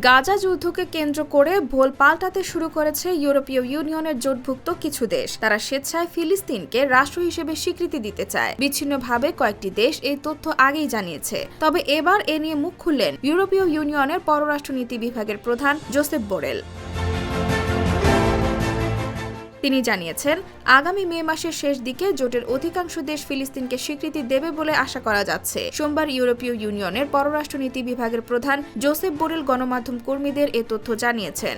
গাজা যুদ্ধকে কেন্দ্র করে ভোল পাল্টাতে শুরু করেছে ইউরোপীয় ইউনিয়নের জোটভুক্ত কিছু দেশ। তারা স্বেচ্ছায় ফিলিস্তিনকে রাষ্ট্র হিসেবে স্বীকৃতি দিতে চায়। বিচ্ছিন্নভাবে কয়েকটি দেশ এই তথ্য আগেই জানিয়েছে। তবে এবার এ নিয়ে মুখ খুললেন ইউরোপীয় ইউনিয়নের পররাষ্ট্রনীতি বিভাগের প্রধান জোসেফ বোরেল। তিনি জানিয়েছেন, আগামী মে মাসের শেষ দিকে জোটের অধিকাংশ দেশ ফিলিস্তিনকে স্বীকৃতি দেবে বলে আশা করা যাচ্ছে। সোমবার ইউরোপীয় ইউনিয়নের পররাষ্ট্রনীতি বিভাগের প্রধান জোসেফ বোরেল গণমাধ্যম কর্মীদের এ তথ্য জানিয়েছেন।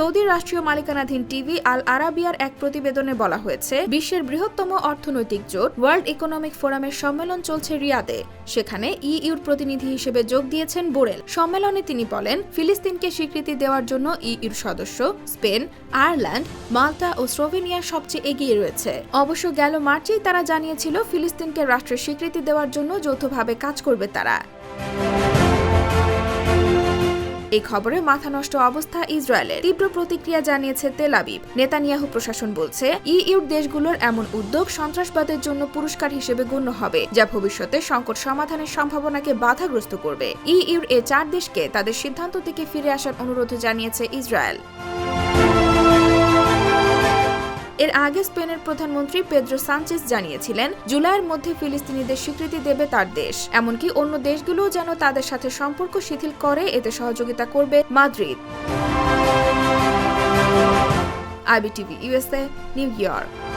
সৌদি রাষ্ট্রীয় মালিকানাধীন টিভি আল আরাবিয়ার এক প্রতিবেদনে বলা হয়েছে, বিশ্বের বৃহত্তম অর্থনৈতিক জোট ওয়ার্ল্ড ইকোনমিক ফোরামের সম্মেলন চলছে রিয়াদে। সেখানে ইইউর প্রতিনিধি হিসেবে যোগ দিয়েছেন বোরেল। সম্মেলনে তিনি বলেন, ফিলিস্তিনকে স্বীকৃতি দেওয়ার জন্য ইইউর সদস্য স্পেন, আয়ারল্যান্ড, মাল্টা ও স্লোভেনিয়া সবচেয়ে এগিয়ে রয়েছে। অবশ্য গেল মার্চেই তারা জানিয়েছিল, ফিলিস্তিনকে রাষ্ট্রের স্বীকৃতি দেওয়ার জন্য যৌথভাবে কাজ করবে তারা। এই খবরে মাথা নষ্ট অবস্থা ইসরায়েলের। তীব্র প্রতিক্রিয়া জানিয়েছে তেল আবিব। নেতানিয়াহু প্রশাসন বলছে, ইইউর দেশগুলোর এমন উদ্যোগ সন্ত্রাসবাদের জন্য পুরস্কার হিসেবে গণ্য হবে, যা ভবিষ্যতে সংকট সমাধানের সম্ভাবনাকে বাধাগ্রস্ত করবে। ইইউর এ চার দেশকে তাদের সিদ্ধান্ত থেকে ফিরে আসার অনুরোধ জানিয়েছে ইসরায়েল। এর আগে স্পেনের প্রধানমন্ত্রী পেদ্রো সানচেস জানিয়েছিলেন, জুলাইয়ের মধ্যে ফিলিস্তিনিদের স্বীকৃতি দেবে তার দেশ। এমনকি অন্য দেশগুলোও যেন তাদের সাথে সম্পর্ক শিথিল করে, এতে সহযোগিতা করবে Madrid. IBTV USA New York.